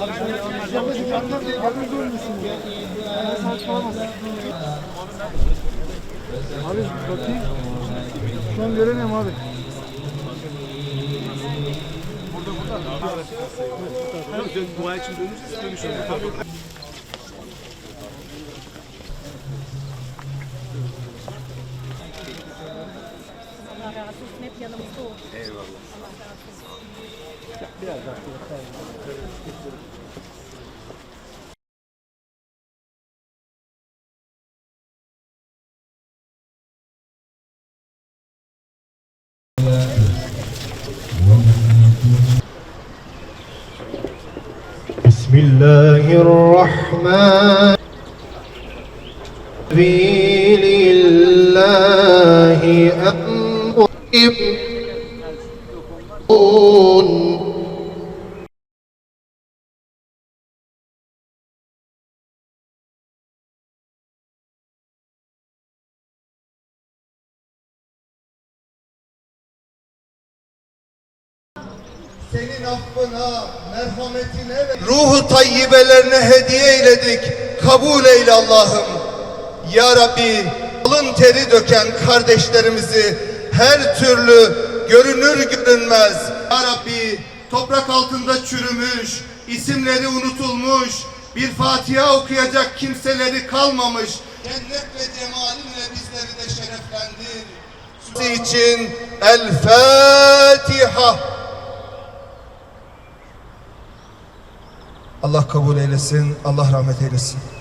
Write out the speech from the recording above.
Yardımcı olmuşsun ya. Ben sana sormasın. Abi bakayım. Şu an göremiyorum abi. Dua için dönüşürüz, dönüşürüz. Allah razı olsun. Hep yanımızda olsun. بسم الله الرحمن سبيل الله أن senin affına, merhametine ve ruhu tayyibelerine hediye eyledik. Kabul eyle Allah'ım. Ya Rabbi, alın teri döken kardeşlerimizi her türlü görünür görünmez. Ya Rabbi, toprak altında çürümüş, isimleri unutulmuş, bir Fatiha okuyacak kimseleri kalmamış. Cennet ve cemalinle bizleri de şereflendir. için El Fatiha. Allah kabul eylesin, Allah rahmet eylesin.